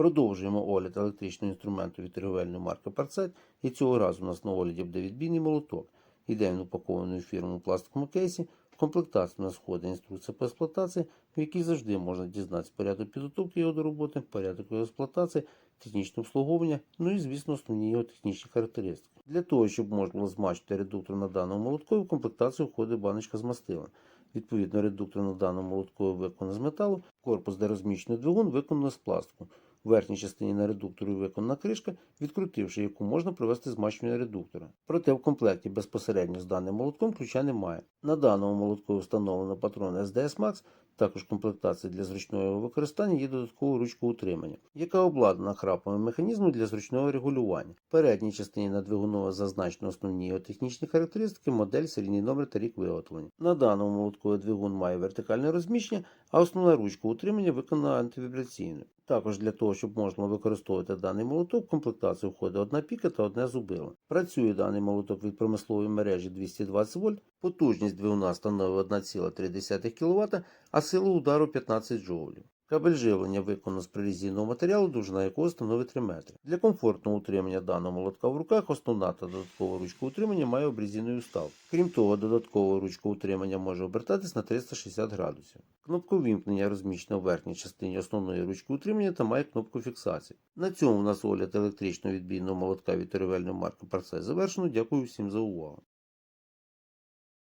Продовжуємо огляд електричного інструменту від торговельної марки Парцет. І цього разу у нас на огляді буде відбійний молоток. Іде він упакований у пластиковому кейсі. В комплектацію у нас входить інструкція по експлуатації, в якій завжди можна дізнатися порядок підготовки його до роботи, порядок його експлуатації, технічне обслуговування, ну і, звісно, основні його технічні характеристики. Для того, щоб можна було змащити редуктор на даному молоткові, в комплектацію входить баночка з мастилом. Відповідно, редуктор на даному молоткові виконаний з металу, корпус, де розміщений двигун, виконано з пластику. В верхній частині на редукторі виконана кришка, відкрутивши яку можна провести змащування редуктора. Проте в комплекті безпосередньо з даним молотком ключа немає. На даному молотку встановлено патрон SDS Max, також комплектація для зручного його використання є додаткова ручка утримання, яка обладнана храповим механізмом для зручного регулювання. В передній частині на двигунове зазначено основні його технічні характеристики, модель, серійний номер та рік виготовлення. На даному молоткові двигун має вертикальне розміщення, а основна ручка утримання виконана антивібраційною. Також для того, щоб можна використовувати даний молоток, в комплектацію входить одна піка та одне зубило. Працює даний молоток від промислової мережі 220 вольт, потужність двигуна становить 1,3 кВт, а сила удару 15 джоулів. Кабель живлення виконано з прорізійного матеріалу, довжина якого становить 3 метри. Для комфортного утримання даного молотка в руках основна та додаткова ручка утримання має обрізійний устав. Крім того, додаткова ручка утримання може обертатись на 360 градусів. Кнопка вімкнення розміщена в верхній частині основної ручки утримання та має кнопку фіксації. На цьому у нас огляд електричного відбійного молотка від торговельної марки Парцель завершено. Дякую всім за увагу.